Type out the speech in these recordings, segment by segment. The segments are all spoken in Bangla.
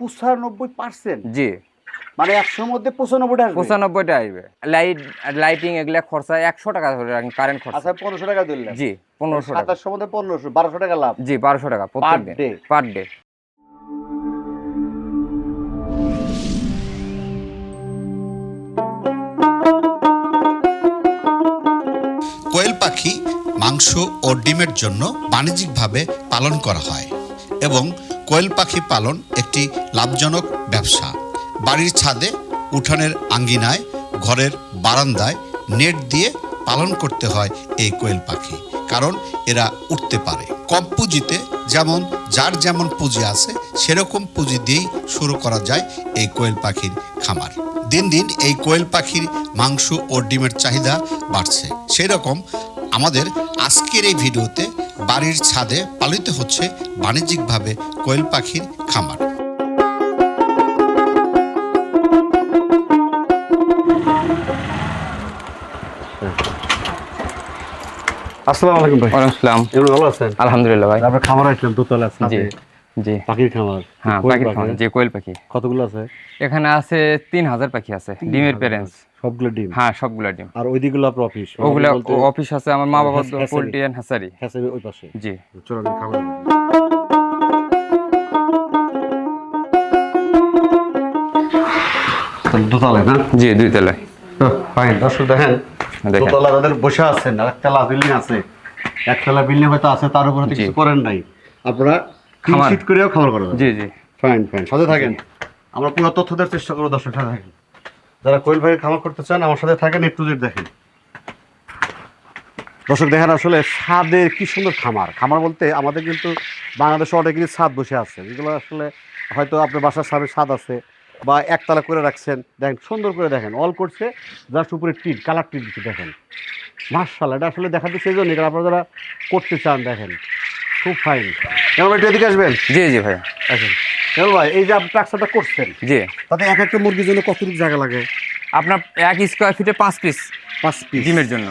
পঁচানব্বই পার্সেন্ট জি। মানে একশোর মধ্যে পঁচানব্বইটা আসবে। পঁচানব্বইটা আসবে। লাইট লাইটিং এগুলা খরচা একশো টাকা ধরে রাখেন কারেন্ট খরচা। আচ্ছা পনেরোশো টাকা দিলেন জি পনেরোশো টাকা। সাতাশশোর মধ্যে পনেরোশো বারোশো টাকা লাভ। জি বারোশো টাকা প্রত্যেক দিন। day? পার ডে কোয়েল পাখি মাংস ও ডিমের জন্য বাণিজ্যিকভাবে পালন করা হয় এবং কোয়েল পাখি পালন একটি লাভজনক ব্যবসা। বাড়ির ছাদে, উঠানের আঙ্গিনায়, ঘরের বারান্দায় নেট দিয়ে পালন করতে হয় এই কোয়েল পাখি, কারণ এরা উঠতে পারে। কম পুঁজিতে যেমন, যার যেমন পুঁজি আছে, সেরকম পুঁজি দিয়েই শুরু করা যায় এই কোয়েল পাখির খামার। দিন দিন এই কোয়েল পাখির মাংস ও ডিমের চাহিদা বাড়ছে। সেই রকম আমাদের আজকের এই ভিডিওতে বাড়ির ছাদে পালিত হচ্ছে বাণিজ্যিকভাবে কোয়েল পাখির খামার। আসসালামু আলাইকুম ভাই। আসসালাম ভালো আছেন? আলহামদুলিল্লাহ ভাই। আপনার খামার আসলাম দোতলা আছে জি জি। পাখির খামার হ্যাঁ পাখির খামার জি কোয়েল পাখি। কতগুলো আছে? এখানে আছে তিন হাজার পাখি আছে ডিমের প্যারেন্টস সবগুলো ডিম? হ্যাঁ সবগুলা ডিম। আর ওইদিকগুলো আপনার অফিস ওগুলা অফিস আছে আমার মা বাবা হ্যাঁ, হ্যাঁ, পোল্ট্রি অ্যান্ড হ্যাসারি হ্যাঁ ওই পাশে। জি। চলো আমি খাবার দোতলায় না? জি দুই তলায়। ফাইন দর্শক দেখেন। দোতলা তাদের বসে আছেন আর একতলা বিল্ডিং আছে। একতলা বিল্ডিং হয়তো আছে তার উপরে কিছু করেন নাই। আপনারা খামার। করেও খাবার করা জি জি। ফাইন ফাইন সাথে থাকেন। আমরা পুরো তথ্য দেওয়ার চেষ্টা করব দর্শক সাথে থাকেন। যারা কোয়েল ভাইয়ের খামার করতে চান আমার সাথে থাকেন একটু দেখেন। দর্শক দেখেন আসলে ছাদের কি সুন্দর খামার। খামার বলতে আমাদের কিন্তু বাংলাদেশে অনেক কিছু ছাদ বসে আছে। যেগুলো আসলে হয়তো আপনার বাসার সামনে ছাদ আছে বা একতলা করে রাখছেন দেখেন সুন্দর করে দেখেন অল করছে জাস্ট উপরে টিট কালার টিট দিচ্ছে দেখেন। মার্শাল এটা আসলে দেখাতে সেই জন্য কারণ আপনারা যারা করতে চান দেখেন খুব ফাইন এবার একটু এদিকে আসবেন? জি জি ভাই আসেন। এবার ভাই এই যে আপনি ট্রাকসারটা করছেন জি। তাতে এক একটা মুরগির জন্য কতটুকু জায়গা লাগে? আপনার এক স্কোয়ার ফিটে পাঁচ পিস পাঁচ পিস ডিমের জন্য।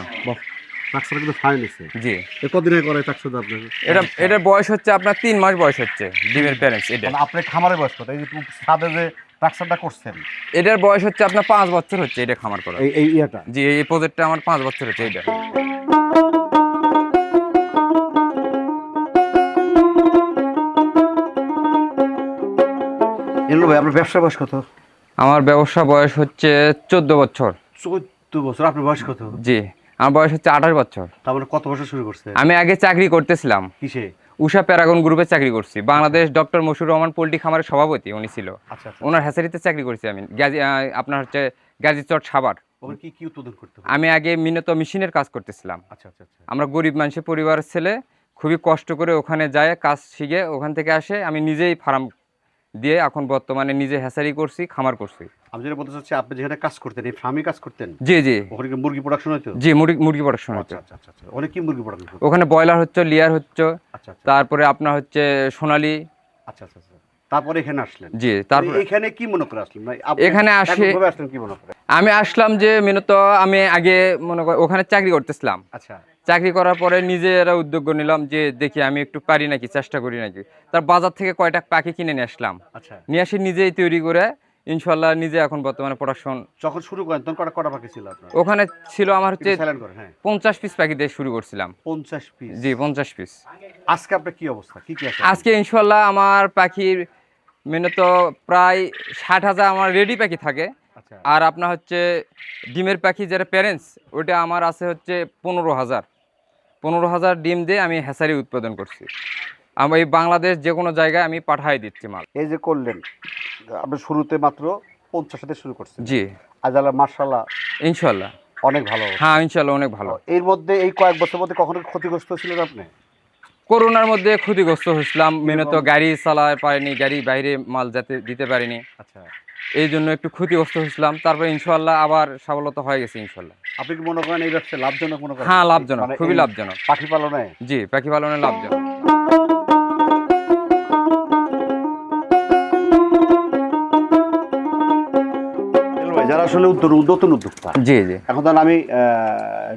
ট্রাকসারটা কিন্তু ফাইন আছে। জি। এ কদিনে করে ট্রাকসারটা আপনার? এটা এটার বয়স হচ্ছে আপনার তিন মাস বয়স হচ্ছে ডিমের প্যারেন্টস এটা। মানে আপনি খামারে বয়স কত? এই যে ছাদে যে ট্রাকসারটা করছেন? এটার বয়স হচ্ছে আপনার পাঁচ বছর হচ্ছে এটা খামার করা। এই ইয়েটা? জি এই প্রজেক্টটা আমার পাঁচ বছর হচ্ছে এটা এগুলো ভাই আপনার ব্যবসা বয়স কত? আমার ব্যবসা বয়স হচ্ছে চোদ্দ বছর। চোদ্দ বছর আপনার বয়স কত? জি আমার বয়স হচ্ছে আঠাশ বছর। তার মানে কত বছর শুরু করছে আমি আগে চাকরি করতেছিলাম। কিসে? উষা প্যারাগন গ্রুপে চাকরি করছি। বাংলাদেশ ডক্টর মশুর রহমান পোল্ট্রি খামারের সভাপতি উনি ছিল। আচ্ছা আচ্ছা। ওনার হ্যাচারিতে চাকরি করছি আমি। গাজী আপনার হচ্ছে গাজীচট সাবার আমি আগে মিনত মেশিনের কাজ করতেছিলাম। আচ্ছা। আমরা গরিব মানুষের পরিবারের ছেলে খুবই কষ্ট করে ওখানে যায় কাজ শিখে ওখান থেকে আসে আমি নিজেই ফার্ম দিয়ে এখন বর্তমানে নিজে হ্যাচারি করছি খামার করছি। আমি যেটা বলতে চাচ্ছি আপনি যেখানে কাজ করতেন এই ফার্মে কাজ করতেন? জি জি। ওখানে মুরগি প্রোডাকশন হতো? জি মুরগি মুরগি প্রোডাকশন হচ্ছে আচ্ছা আচ্ছা আচ্ছা অনেক কি মুরগি প্রোডাকশন হতো ওখানে ব্রয়লার হচ্ছে লিয়ার হচ্ছে আচ্ছা আচ্ছা। তারপরে আপনার হচ্ছে সোনালি। আচ্ছা আচ্ছা আচ্ছা। তারপরে এখানে আসলেন? জি তারপরে এখানে কি মনে করে আসলেন? এখানে আসে- আসলেন কি মনে করে? আমি আসলাম যে মেনত আমি আগে মনে কর ওখানে চাকরি করতেছিলাম। আচ্ছা। চাকরি করার পরে নিজে নিজেরা উদ্যোগ নিলাম যে দেখি আমি একটু পারি নাকি চেষ্টা করি নাকি। তার বাজার থেকে কয়টা পাখি কিনে নিয়ে আসলাম। আচ্ছা। নিয়ে আসি নিজেই তৈরি করে ইনশাল্লাহ নিজে এখন বর্তমানে প্রোডাকশন যখন শুরু করেন তখন কটা কটা পাখি ছিল আপনার? ওখানে ছিল আমার হচ্ছে হ্যাঁ। পঞ্চাশ পিস পাখি দিয়ে শুরু করছিলাম। পঞ্চাশ পিস জি পঞ্চাশ পিস আজকে আপনার কি অবস্থা? কি কি আছে আজকে ইনশাল্লাহ আমার পাখির মেনে তো প্রায় ষাট হাজার আমার রেডি পাখি থাকে। আচ্ছা। আর আপনার হচ্ছে ডিমের পাখি যেটা প্যারেন্টস ওটা আমার আছে হচ্ছে পনেরো হাজার। পনেরো হাজার ডিম দিয়ে আমি হ্যাসারি উৎপাদন করছি। আমি এই বাংলাদেশ যে কোনো জায়গায় আমি পাঠাই দিচ্ছি মাল। এই যে করলেন আপনি শুরুতে মাত্র পঞ্চাশ সাথে শুরু করছেন। জি। আজ আল্লাহ মার্শাল্লাহ ইনশাল্লাহ অনেক ভালো হ্যাঁ ইনশাল্লাহ অনেক ভালো। এর মধ্যে এই কয়েক বছর মধ্যে কখনো ক্ষতিগ্রস্ত ছিলেন আপনি? করোনার মধ্যে ক্ষতিগ্রস্ত হয়েছিলাম। মেনে তো গাড়ি চালাতে পারিনি গাড়ি বাইরে মাল যাতে দিতে পারিনি। আচ্ছা। এই জন্য একটু ক্ষতিগ্রস্ত হয়েছিলাম। তারপরে ইনশাল্লাহ আবার সফলতা হয়ে গেছে ইনশাল্লাহ আপনি কি মনে করেন এই ব্যবসা লাভজনক মনে করেন? হ্যাঁ লাভজনক মানে খুবই লাভজনক। পাখি পালনে? জি পাখি পালনে লাভজনক। যারা আসলে উদ্যোগ নতুন উদ্যোক্তা জি জি। এখন তাহলে আমি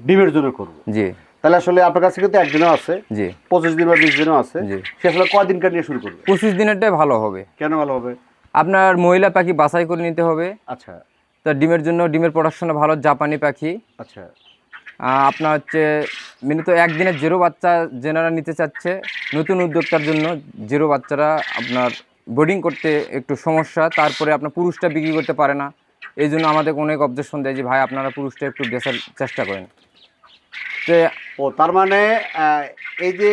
ডিমের জন্য করব। জি। তাহলে আসলে আপনার কাছে কিন্তু একদিনও আছে জি। পঁচিশ দিন বা বিশ দিনও আছে জি। সে আসলে কদিনকার নিয়ে শুরু করবে? পঁচিশ দিনেরটাই ভালো হবে। কেন ভালো হবে? আপনার মহিলা পাখি বাছাই করে নিতে হবে। আচ্ছা। তা ডিমের জন্য ডিমের প্রোডাকশনে ভালো জাপানি পাখি। আচ্ছা। আপনার হচ্ছে মিনিত একদিনের জিরো বাচ্চা যেনারা নিতে চাচ্ছে। নতুন উদ্যোক্তার জন্য জিরো বাচ্চারা আপনার বোর্ডিং করতে একটু সমস্যা তারপরে আপনার পুরুষটা বিক্রি করতে পারে না। এই জন্য আমাদের অনেক অবজেকশন দেয় যে ভাই আপনারা পুরুষটা একটু বেচার চেষ্টা করেন। তো ও তার মানে এই যে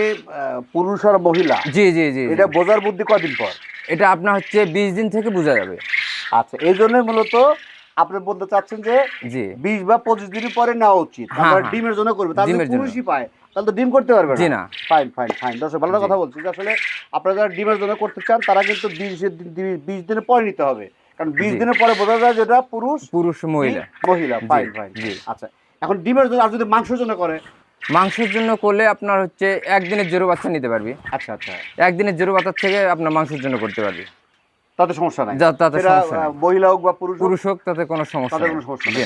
পুরুষ আর মহিলা জি জি জি জি। এটা বোঝার বুদ্ধি কদিন পর? এটা আপনার হচ্ছে বিশ দিন থেকে বোঝা যাবে। আচ্ছা এই জন্য মূলত আপনি বলতে চাচ্ছেন যে জি। বিশ বা পঁচিশ দিন পরে নেওয়া উচিত। হ্যাঁ, আমরা হ্যাঁ। ডিমের জন্য করবে। তাহলে পুরুষই পায় তাহলে তো ডিম করতে পারবে জি না। ফাইন ফাইন ফাইন দর্শক ভালো কথা বলছি আসলে আপনারা যারা ডিমের জন্য করতে চান তারা কিন্তু বিশ দিন বিশ দিনের পরে নিতে হবে। কারণ বিশ দিনের পরে বোঝা যায় যেটা পুরুষ পুরুষ মহিলা। মহিলা। Fine fine ji. আচ্ছা এখন ডিমের জন্য আর যদি মাংসের জন্য করে মাংসের জন্য করলে আপনার হচ্ছে একদিনের জোরো বাচ্চা নিতে পারবি। আচ্ছা আচ্ছা। একদিনের জোরো বাচ্চার থেকে আপনার মাংসের জন্য করতে পারবি। তাতে সমস্যা নাই। তাতে সমস্যা মহিলা হোক বা পুরুষ পুরুষ হোক তাতে কোনো সমস্যা তাতে কোনো সমস্যা নেই।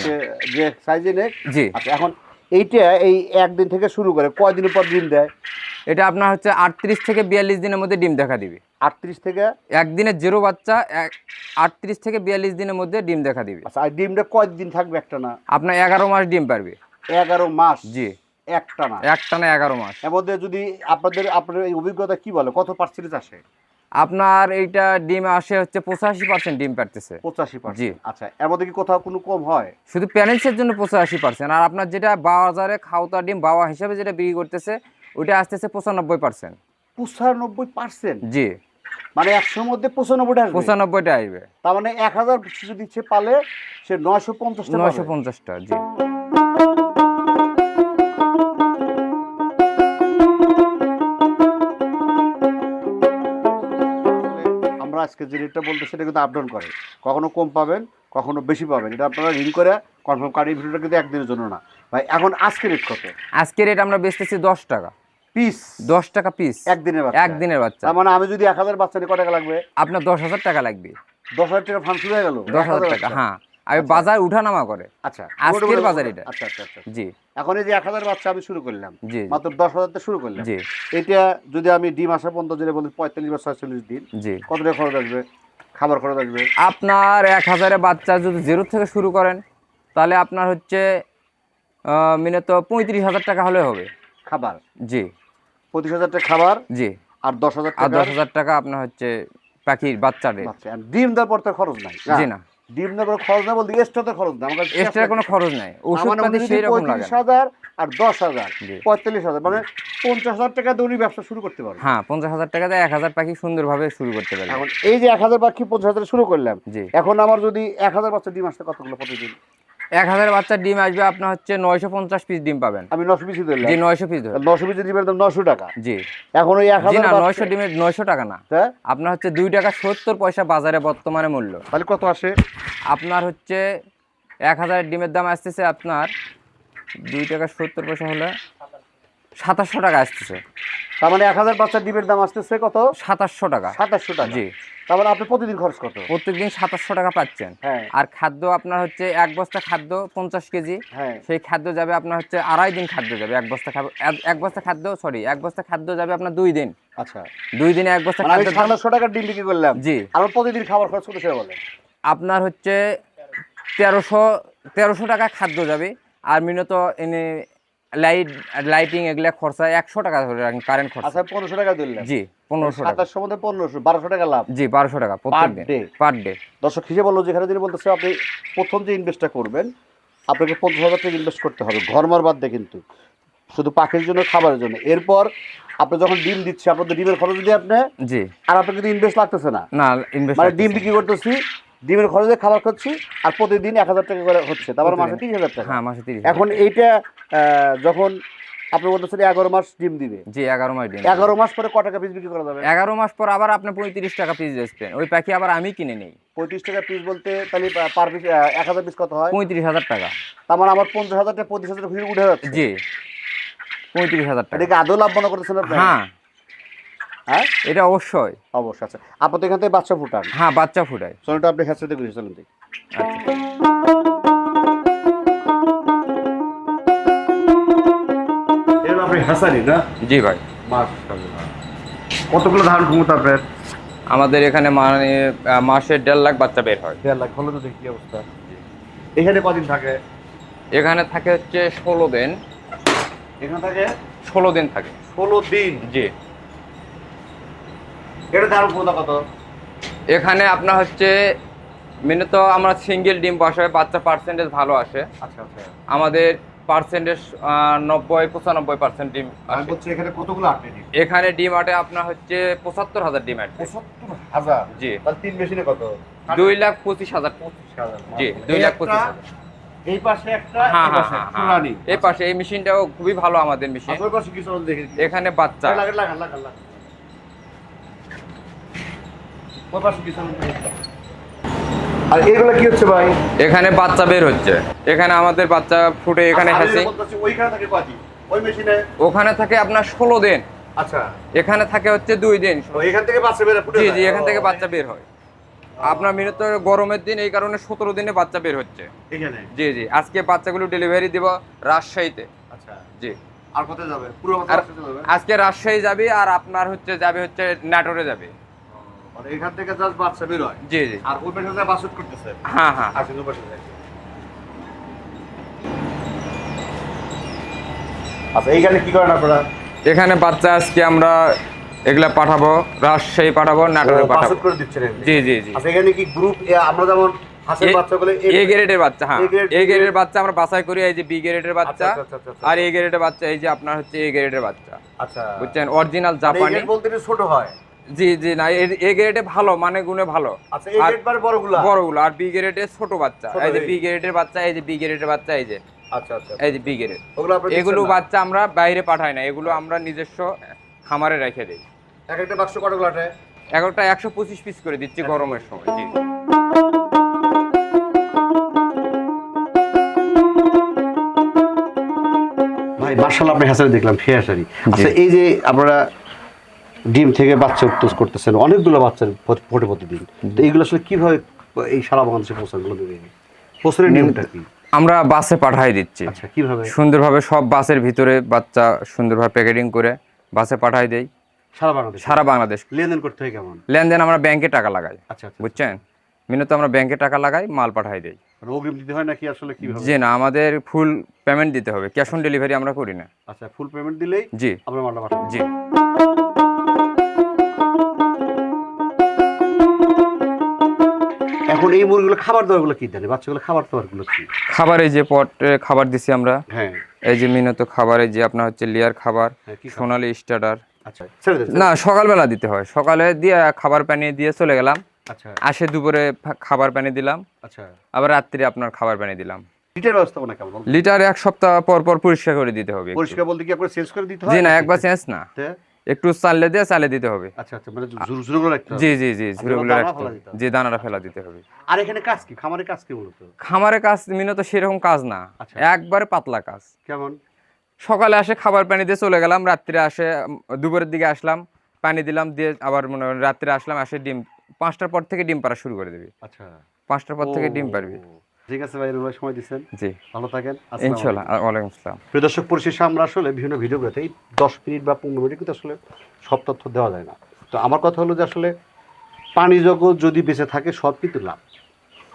যে সাইজে নেক জি। আচ্ছা এখন এইটা এই একদিন থেকে শুরু করে কয়দিন পর ডিম দেয়? এটা আপনার হচ্ছে আটত্রিশ থেকে বিয়াল্লিশ দিনের মধ্যে ডিম দেখা দিবে। আটত্রিশ থেকে? একদিনের জিরো বাচ্চা এক আটত্রিশ থেকে বিয়াল্লিশ দিনের মধ্যে ডিম দেখা দিবে। আচ্ছা আর ডিমটা কয়দিন থাকবে একটা না? আপনার এগারো মাস ডিম পারবে। এগারো মাস? জি। একটা না একটানা এগারো মাস। এর মধ্যে যদি আপনাদের আপনার এই অভিজ্ঞতা কি বলে? কত পার্সেন্টেজ আসে? আপনার এইটা ডিম আসে হচ্ছে পঁচাশি পার্সেন্ট ডিম পারতেছে। পঁচাশি জি। আচ্ছা এর মধ্যে কি কোথাও কোনো কম হয়? শুধু প্যারেন্টসের জন্য পঁচাশি পার্সেন্ট আর আপনার যেটা বাজারে খাওতা ডিম বাওয়া হিসাবে যেটা বিক্রি করতেছে ওইটা আসতেছে পঁচানব্বই পার্সেন্ট পঁচানব্বই পার্সেন্ট জি। মানে একশোর মধ্যে পঁচানব্বইটা আসবে? পঁচানব্বইটা আসবে। তার মানে এক হাজার যদি সে পালে সে নয়শো পঞ্চাশটা নয়শো পঞ্চাশটা জি। আজকে যে রেটটা বলতে সেটা কিন্তু আপডাউন করে। কখনো কম পাবেন কখনো বেশি পাবেন। এটা আপনারা রিং করে কনফার্ম কার্ড এই ভিডিওটা কিন্তু একদিনের জন্য না। ভাই এখন আজকে রেট কত? আজকে রেট আমরা বেচতেছি দশ টাকা। পিস দশ টাকা পিস একদিনের বাচ্চা। একদিনের বাচ্চা। মানে আমি যদি এক হাজার বাচ্চা নিয়ে কটাকা টাকা লাগবে? আপনার দশ হাজার টাকা লাগবে। দশ হাজার টাকা ফান্ড শুরু হয়ে গেল। দশ হাজার টাকা হ্যাঁ। আর বাজার উঠানামা করে। আচ্ছা আজকের বাজার এটা। আচ্ছা আচ্ছা আচ্ছা। জি। এখন এই যে এক হাজার বাচ্চা আমি শুরু করলাম জি। মাত্র দশ হাজার শুরু করলাম। জি। এটা যদি আমি ডিম আসা পর্যন্ত যেটা বলি পঁয়তাল্লিশ বা ছয়চল্লিশ দিন জি। কত টাকা খরচ আসবে? খাবার খরচ আসবে? আপনার এক হাজারে বাচ্চা যদি জিরো থেকে শুরু করেন তাহলে আপনার হচ্ছে মিনত পঁয়ত্রিশ হাজার টাকা হলে হবে। খাবার? জি। পঁচিশ হাজার টাকা খাবার? জি। আর দশ হাজার আর দশ হাজার টাকা আপনার হচ্ছে পাখির বাচ্চা। রেট বাচ্চা ডিম দেওয়ার পর তো খরচ নাই? জি না। ডিম খরচ না বলতে এক্সট্রা তো খরচ না আমার এক্সট্রা কোনো খরচ নাই। সেই রকম লাগে আর মানে পঞ্চাশ হাজার টাকা দিয়ে ব্যবসা শুরু করতে পারবেন হ্যাঁ পঞ্চাশ হাজার দিয়ে এক হাজার পাখি সুন্দরভাবে শুরু করতে পারবে। এখন এই যে এক হাজার পাখি পঞ্চাশ হাজার শুরু করলাম যে এখন আমার যদি এক হাজার বাচ্চা ডিম আসতে কতগুলো প্রতিদিন? এক হাজার বাচ্চার ডিম আসবে আপনার হচ্ছে নয়শো পঞ্চাশ পিস ডিম পাবেন। আমি নশো পিস দিলাম। জি নয়শো পিস ধরে নশো পিসি ডিমের দাম নশো টাকা। জি। এখন ওই এক হাজার না নয়শো ডিমের নয়শো টাকা না। হ্যাঁ? আপনার হচ্ছে দুই টাকা সত্তর পয়সা বাজারে বর্তমানে মূল্য। তাহলে কত আসে? আপনার হচ্ছে এক হাজার ডিমের দাম আসতেছে আপনার দুই টাকা সত্তর পয়সা হলে সাতাশশো টাকা আসতেছে। তার মানে এক হাজার ডিমের দাম আসতেছে কত? সাতাশশো টাকা। সাতাশশো টাকা। জি। মানে আপনি প্রতিদিন খরচ কত? প্রত্যেকদিন সাতাশশো টাকা পাচ্ছেন। হ্যাঁ। আর খাদ্য আপনার হচ্ছে এক বস্তা খাদ্য পঞ্চাশ কেজি। হ্যাঁ। সেই খাদ্য যাবে আপনার হচ্ছে আড়াই দিন খাদ্য যাবে। এক বস্তা এক- বস্তা খাদ্য সরি এক বস্তা খাদ্য যাবে আপনার দুই দিন। আচ্ছা। দুই দিনে এক বস্তা মানে খাদ্য সাতাশশো টাকার ডিম বিক্রি করলাম। জি। আমার প্রতিদিন খাবার খরচ কত সেটা বলে আপনার হচ্ছে তেরোশো তেরোশো টাকা খাদ্য যাবে। আর মিনত এনে লাইট লাইটিং এগুলা খরচা একশো টাকা ধরে রাখেন কারেন্ট খরচা। আচ্ছা পনেরোশো টাকা দিলাম জি পনেরোশো সাতাশশো মধ্যে পনেরোশো বারোশো টাকা লাভ। জি বারোশো টাকা দিন day। Per day. দর্শক হিসেবে বলল যেখানে তিনি বলতেছে আপনি প্রথম যে ইনভেস্টটা করবেন আপনাকে পঞ্চাশ হাজার টাকা ইনভেস্ট করতে হবে ঘরমার বাদ দিয়ে কিন্তু। শুধু পাখির জন্য খাবারের জন্য। এরপর আপনি যখন ডিম দিচ্ছে আপনাদের ডিমের খরচ দিয়ে আপনি জি। আর আপনার কিন্তু ইনভেস্ট লাগতেছে না। না ইনভেস্ট মানে ডিম বিক্রি করতেছি ডিমের খরচে খাবার খাচ্ছি আর প্রতিদিন এক হাজার টাকা করে হচ্ছে। তারপর মাসে। তিরিশ হাজার টাকা। হ্যাঁ মাসে তিরিশ এখন এইটা যখন আপনি বলতেছেন এগারো মাস ডিম দিবে। জি এগারো মাস ডিম। এগারো মাস পরে ক টাকা পিস বিক্রি করা যাবে? এগারো মাস পর আবার আপনি পঁয়ত্রিশ টাকা পিস বেচবেন। ওই পাখি আবার আমি কিনে নেই। পঁয়ত্রিশ টাকা পিস বলতে তাহলে পার পিস এক হাজার পিস কত হয়? পঁয়ত্রিশ হাজার টাকা। তার মানে আমার পঞ্চাশ হাজার টাকা পঁচিশ হাজার উঠে যাচ্ছে। জি। পঁয়ত্রিশ হাজার টাকা। এটাকে আদৌ লাভ মনে করতেছেন হ্যাঁ। হ্যাঁ? এটা অবশ্যই। অবশ্যই আচ্ছা। আপনি তো এখান থেকে বাচ্চা ফুটান? হ্যাঁ বাচ্চা ফুটায় চলুনটা আপনি হ্যাঁ ঘুরে চলুন দেখি। আচ্ছা। এর আপনি হ্যাসারি না? জি ভাই। কতগুলো ধারণ ক্ষমতা আপনার? আমাদের এখানে মানে মাসে দেড় লাখ বাচ্চা বের হয়। দেড় লাখ হলো তো কি অবস্থা। এখানে কদিন থাকে? এখানে থাকে হচ্ছে ষোলো দিন। এখানে থাকে? ষোলো দিন থাকে। ষোলো দিন? জি। এটা ক্ষমতা কত? এখানে আপনার হচ্ছে মেনে তো আমরা সিঙ্গেল ডিম বসায় বাচ্চা পার্সেন্টেজ ভালো আসে। আচ্ছা আচ্ছা। আমাদের পার্সেন্টেজ নব্বই পঁচানব্বই পার্সেন্ট ডিম বলছি এখানে কতগুলো আটে এখানে ডিম আটে আপনার হচ্ছে পঁচাত্তর হাজার ডিম আটে। পঁচাত্তর হাজার? জি। তাহলে তিন মেশিনে কত? দুই লাখ পঁচিশ হাজার। পঁচিশ হাজার। জি দুই লাখ পঁচিশ হাজার। এই পাশে একটা হ্যাঁ এই হ্যাঁ পাশে হ্যাঁ পুরানি। এই পাশে এই মেশিনটাও খুবই ভালো আমাদের মেশিন এখানে বাচ্চা। আর এগুলো কি হচ্ছে ভাই? এখানে বাচ্চা বের হচ্ছে। এখানে আমাদের বাচ্চা ফুটে এখানে হেসে। বলতেছি, ওইখানে থাকে কয়টি ওই মেশিনে? ওখানে থাকে আপনার ষোলো দিন। আচ্ছা। এখানে থাকে হচ্ছে দুই দিন। এখান থেকে বাচ্চা বের জি জি এখান থেকে বাচ্চা বের হয়। আপনার মিনত গরমের দিন এই কারণে সতেরো দিনে বাচ্চা বের হচ্ছে। জি জি আজকে বাচ্চাগুলো ডেলিভারি দিব রাজশাহীতে। আচ্ছা। জি। আর কোথায় যাবে? পুরো আজকে রাজশাহী যাবে আর আপনার হচ্ছে যাবে হচ্ছে নাটোরে যাবে। এখান থেকে জাস্ট বাচ্চা বের হয়। জি জি। আর ওই পাশে যায় বাসুট করতেছে। হ্যাঁ হ্যাঁ। আর শুধু পাশে আচ্ছা এইখানে কি করেন আপনারা? এখানে বাচ্চা আজকে আমরা এগুলা পাঠাবো রাজশাহী পাঠাবো নাটোরে পাঠাবো। করে দিচ্ছেন জি জি জি। আচ্ছা এখানে কি গ্রুপ আমরা যেমন হাঁসের এ- গ্রেডের বাচ্চা হ্যাঁ। এ গ্রেডের বাচ্চা আমরা বাছাই করি এই যে বি গ্রেডের বাচ্চা। আচ্ছা, আচ্ছা। আর এ গ্রেডের বাচ্চা এই যে আপনার হচ্ছে এ গ্রেডের বাচ্চা। আচ্ছা। বুঝছেন? অরিজিনাল মানে জাপানি বলতে ছোট হয়। জি জি না এ- এ গ্রেডে ভালো মানে গুণে ভালো। আচ্ছা আর গ্রেড মানে বড়গুলা? বড়গুলো আর বি গ্রেডের ছোট বাচ্চা। এই যে। বি গ্রেডের বাচ্চা এই যে বি গ্রেডের বাচ্চা এই যে। আচ্ছা আচ্ছা। এই যে বি গ্রেড এগুলো বাচ্চা আমরা বাইরে পাঠাই না এগুলো আমরা নিজস্ব খামারে রেখে দিই। এক একটা বাক্স কতগুলো আটে একটা একশো পঁচিশ পিস করে দিচ্ছি গরমের সময় জি। ভাই মার্শাল্লাহ আপনি হ্যাসারি দেখলাম ফি হ্যাসারি আচ্ছা এই যে আপনারা ডিম থেকে বাচ্চা উত্তোষ করতেছেন অনেকগুলো বাচ্চার ফোটে প্রতিদিন। তো এইগুলো আসলে কীভাবে এই সারা বাংলাদেশে পৌঁছাগুলো দেবে পৌঁছানোর নিয়মটা কি? আমরা বাসে পাঠাই দিচ্ছি। আচ্ছা সুন্দরভাবে সব বাসের ভিতরে বাচ্চা সুন্দরভাবে প্যাকেটিং করে বাসে পাঠাই দেই। সারা বাংলাদেশ? সারা বাংলাদেশ। লেনদেন করতে হয় কেমন? লেনদেন আমরা ব্যাংকে টাকা লাগাই। আচ্ছা আচ্ছা বুঝছেন? মিনত আমরা ব্যাংকে টাকা লাগাই মাল পাঠাই দেই। মানে অগ্রিম দিতে হয় নাকি আসলে কীভাবে? জি না আমাদের ফুল পেমেন্ট দিতে হবে। ক্যাশ অন ডেলিভারি আমরা করি না। আচ্ছা ফুল পেমেন্ট দিলেই জি। আমরা মালটা পাঠাবো জি। এখন এই মুরগিগুলো খাবার দাবারগুলো কি দেন? বাচ্চাগুলো খাবার দাবারগুলো কি? খাবার এই যে পটে খাবার দিছি আমরা। হ্যাঁ। এই যে মিনত খাবার এই যে আপনার হচ্ছে লেয়ার খাবার হ্যাঁ? সোনালি স্টার্টার। আচ্ছা না সকালবেলা দিতে হয়। সকালে দিয়ে খাবার পানি দিয়ে চলে গেলাম। আচ্ছা। আসে দুপুরে খাবার পানি দিলাম। আচ্ছা। আবার রাত্রে আপনার খাবার পানি দিলাম। লিটার ব্যবস্থাপনা কেমন লিটার এক সপ্তাহ পর পর পরিষ্কার করে দিতে হবে। পরিষ্কার বলতে কি আপনার চেঞ্জ করে দিতে হয় জি না একবার চেঞ্জ না। তে? একটু চালে দিয়ে চালে দিতে হবে। আচ্ছা আচ্ছা মানে ঝুরু ঝুরু করে রাখতে হবে। জি জি জি রাখতে দিতে হবে। জি দানাটা ফেলা দিতে হবে। আর এখানে কাজ কি? খামারের কাজ কি মূলত খামারের কাজ মিনত সেরকম কাজ না। আচ্ছা। একবারে পাতলা কাজ। কেমন? সকালে আসে খাবার পানি দিয়ে চলে গেলাম রাত্রে আসে দুপুরের দিকে আসলাম পানি দিলাম দিয়ে আবার মনে রাত্রে আসলাম আসে ডিম পাঁচটার পর থেকে ডিম পাড়া শুরু করে দেবে। আচ্ছা। পাঁচটার পর থেকে ডিম পারবে ঠিক আছে ভাই রুমাই সময় দিচ্ছেন। জি। ভালো থাকেন ইনশাল্লাহ ওয়ালাইকুম আসসালাম। প্রিয় দর্শক পরিশেষে আমরা আসলে বিভিন্ন ভিডিওগুলোতে এই দশ মিনিট বা পনেরো মিনিট কিন্তু আসলে সব তথ্য দেওয়া যায় না। তো আমার কথা হলো যে আসলে পানি জগৎ যদি বেঁচে থাকে সব কিন্তু লাভ।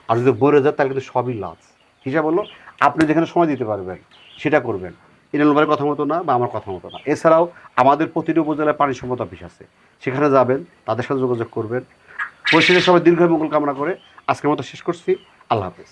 আর যদি মরে যায় তাহলে কিন্তু সবই লাভ হিসাব হলো আপনি যেখানে সময় দিতে পারবেন সেটা করবেন। ইনালবারের কথা মতো না বা আমার কথা মতো না। এছাড়াও আমাদের প্রতিটি উপজেলায় পানি সম্পদ অফিস আছে। সেখানে যাবেন তাদের সাথে যোগাযোগ করবেন। পরিশেষে সবাই দীর্ঘ মঙ্গল কামনা করে আজকের মতো শেষ করছি। আল্লাহ হাফেজ।